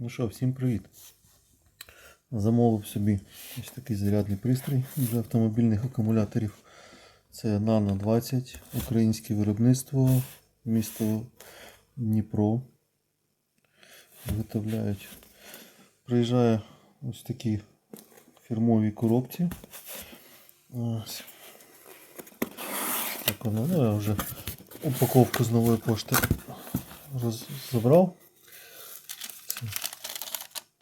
Ну що, всім привіт. Замовив собі ось такий зарядний пристрій для автомобільних акумуляторів. Це Nano 20, українське виробництво, місто Дніпро. Виготовляють. Приїжджає ось такі фірмові коробці. Ось. Так ну я вже упаковку з нової пошти роз...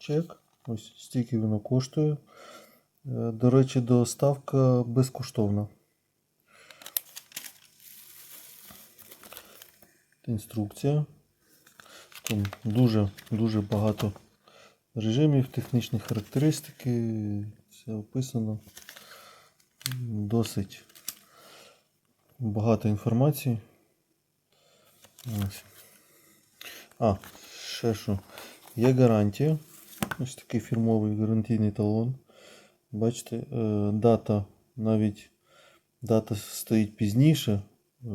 чек. Ось стільки воно коштує. Е, До речі, доставка безкоштовна. Інструкція. Там дуже, дуже багато режимів, технічні характеристики. Все описано. Досить багато інформації. Ось. А, ще що. Є гарантія. Ось такий фірмовий гарантійний талон. Бачите, е, дата навіть дата стоїть пізніше, е,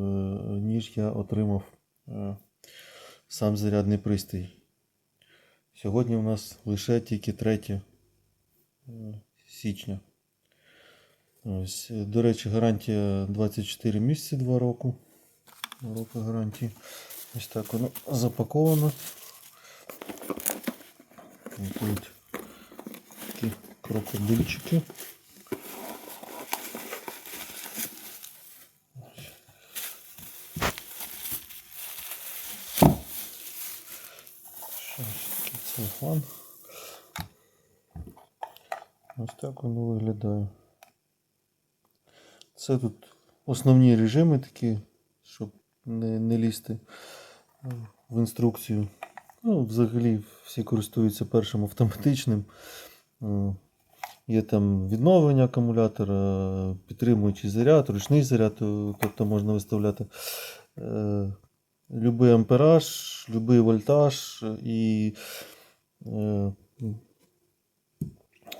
ніж я отримав е, сам зарядний пристрій. Сьогодні у нас лише тільки 3 е, січня. Ось, до речі, гарантія 24 місяці 2 року. 2 роки гарантії. Ось так воно запаковано. Тут такі крокодильчики. Ось такий целофан. Ось так воно виглядає. Це тут основні режими такі, щоб не, не лізти в інструкцію. Ну, взагалі всі користуються першим автоматичним. Е, Є там відновлення акумулятора, підтримуючий заряд, ручний заряд, е, тобто можна виставляти е, любий ампераж, любий вольтаж і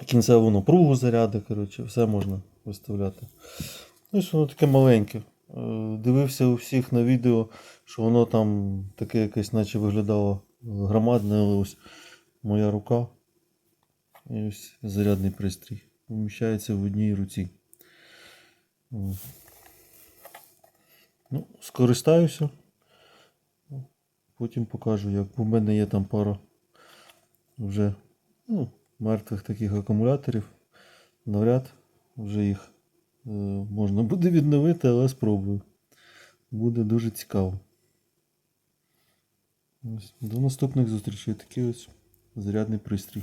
кінцеву напругу заряду, коротше, все можна виставляти. Ну, Ось воно таке маленьке. Дивився у всіх на відео, що воно там таке якесь, наче виглядало громадне, але ось моя рука. І ось зарядний пристрій. Поміщається в одній руці. Ну, скористаюся. Потім покажу, як у мене є там пара вже ну, мертвих таких акумуляторів. Навряд вже їх е, можна буде відновити, але спробую. Буде дуже цікаво. Ось, до наступних зустрічей. Такий ось зарядний пристрій.